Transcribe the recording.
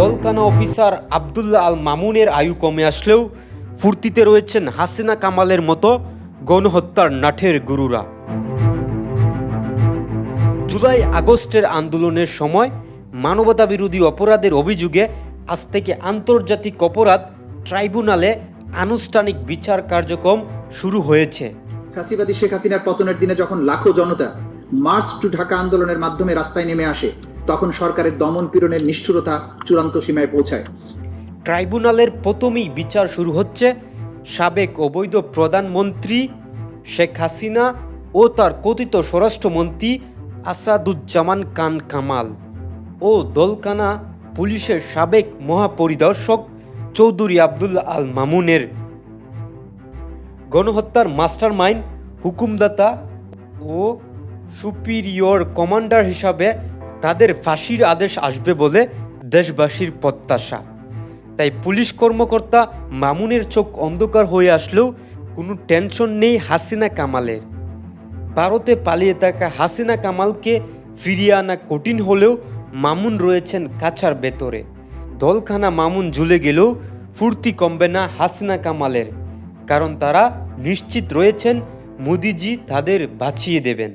দলকানা officer Abdullah আল মামুনের আয়ু কমে আসলেও ফুর্তিতে রয়েছেন হাসিনা কামালের মতো গণহত্যার নাঠের গুরুরা। জুলাই আগস্টের আন্দোলনের সময় মানবতা বিরোধী অপরাধের অভিযোগে আজ থেকে আন্তর্জাতিক অপরাধ ট্রাইব্যুনালে আনুষ্ঠানিক বিচার কার্যক্রম শুরু হয়েছে। ফ্যাসিবাদী শেখ হাসিনার পতনের দিনে যখন লাখো জনতা মার্চ টু ঢাকা আন্দোলনের মাধ্যমে রাস্তায় নেমে আসে তখন সরকারের দমন পীড়নের নিষ্ঠুরতা চূড়ান্ত সীমায় পৌঁছায়। ট্রাইব্যুনালের প্রথমেই বিচার শুরু হচ্ছে সাবেক অবৈধ প্রধানমন্ত্রী শেখ হাসিনা ও তার কথিত স্বরাষ্ট্রমন্ত্রী আসাদুজ্জামান কান কামাল ও দলকানা পুলিশের সাবেক মহাপরিদর্শক চৌধুরী আব্দুল আল মামুনের। গণহত্যার মাস্টার মাইন্ড হুকুমদাতা ও সুপিরিয়র কমান্ডার হিসাবে তাদের ফাঁসির আদেশ আসবে বলে দেশবাসীর প্রত্যাশা। তাই পুলিশ কর্মকর্তা মামুনের চোখ অন্ধকার হয়ে আসলেও কোনো টেনশন নেই হাসিনা কামালের। ভারতে পালিয়ে থাকা হাসিনা কামালকে ফিরিয়ে আনা কঠিন হলেও মামুন রয়েছেন কাছার ভেতরে। দলখানা মামুন ঝুলে গেলেও ফুর্তি কমবে না হাসিনা কামালের, কারণ তারা নিশ্চিত রয়েছেন মোদিজি তাদের বাঁচিয়ে দেবেন।